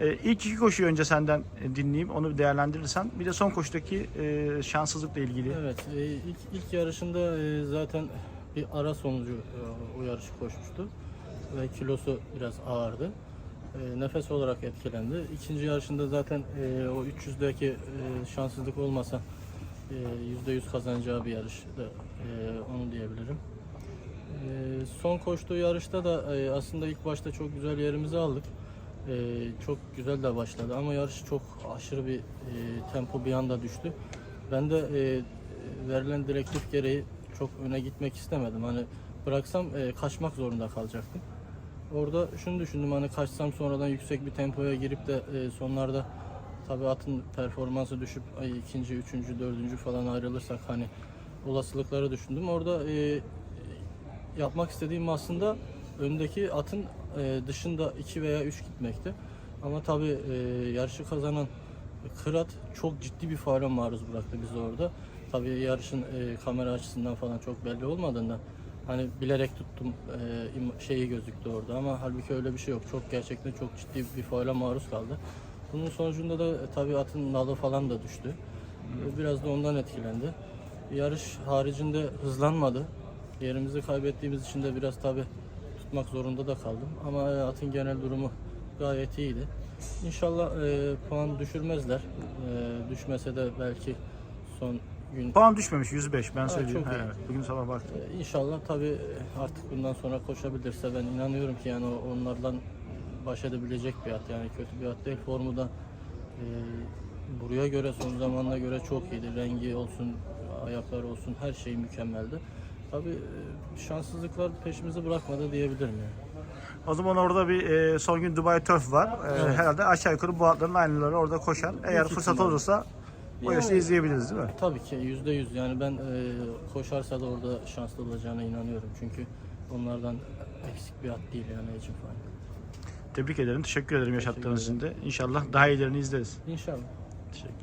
E, ilk iki koşuyu önce senden e, dinleyeyim. Onu değerlendirirsen. Bir de son koşudaki e, şanssızlıkla ilgili. Evet, e, ilk, ilk yarışında zaten bir ara sonucu e, o yarışı koşmuştu ve kilosu biraz ağırdı. Nefes olarak etkilendi. İkinci yarışında zaten o 300'deki e, şanssızlık olmasa e, %100 kazanacağı bir yarıştı. E, onu diyebilirim. Son koştuğu yarışta da aslında ilk başta çok güzel yerimizi aldık. E, çok güzel de başladı ama yarış çok aşırı bir e, tempo bir anda düştü. Ben de e, verilen direktif gereği çok öne gitmek istemedim. Hani bıraksam e, kaçmak zorunda kalacaktım. Orada şunu düşündüm hani kaçsam sonradan yüksek bir tempoya girip de e, sonlarda tabii atın performansı düşüp ay, ikinci, üçüncü, dördüncü falan ayrılırsak hani olasılıkları düşündüm. Orada e, yapmak istediğim aslında öndeki atın e, dışında 2 veya 3 gitmekti. Ama tabii e, yarışı kazanan Kırat çok ciddi bir faale maruz bıraktı bizi orada. Tabii yarışın e, kamera açısından falan çok belli olmadığından hani bilerek tuttum e, şeyi gözüktü orada ama halbuki öyle bir şey yok. Çok gerçekten çok ciddi bir faale maruz kaldı. Bunun sonucunda da e, tabii atın nalı falan da düştü. E, Biraz da ondan etkilendi. Yarış haricinde hızlanmadı. Yerimizi kaybettiğimiz için de biraz tabii tutmak zorunda da kaldım. Ama e, atın genel durumu gayet iyiydi. İnşallah e, puan düşürmezler. E, düşmese de belki son gün Puan düşmemiş 105 ben Ha, söyleyeyim. Evet, bugün sabah baktım. e, inşallah tabii artık bundan sonra koşabilirse ben inanıyorum ki yani onlardan baş edebilecek bir at yani kötü bir at değil. Formu da e, buraya göre son zamanına göre çok iyiydi. Rengi olsun, ayakları olsun her şey mükemmeldi. Tabii e, şanssızlıklar peşimizi bırakmadı diyebilirim yani. O zaman orada bir e, son gün Dubai Turf var. E, Evet. Herhalde aşağı yukarı bu atların aynıları orada koşar. Eğer Büyük fırsat ihtimalle. olursa o yarışı izleyebiliriz değil mi? Tabii ki yüzde yüz yani ben e, koşarsa da orada şanslı olacağına inanıyorum çünkü onlardan eksik bir at değil yani Ecim falan. Tebrik ederim. Teşekkür ederim yaşattığınız için de. İnşallah daha iyilerini izleriz. İnşallah. Teşekkürler.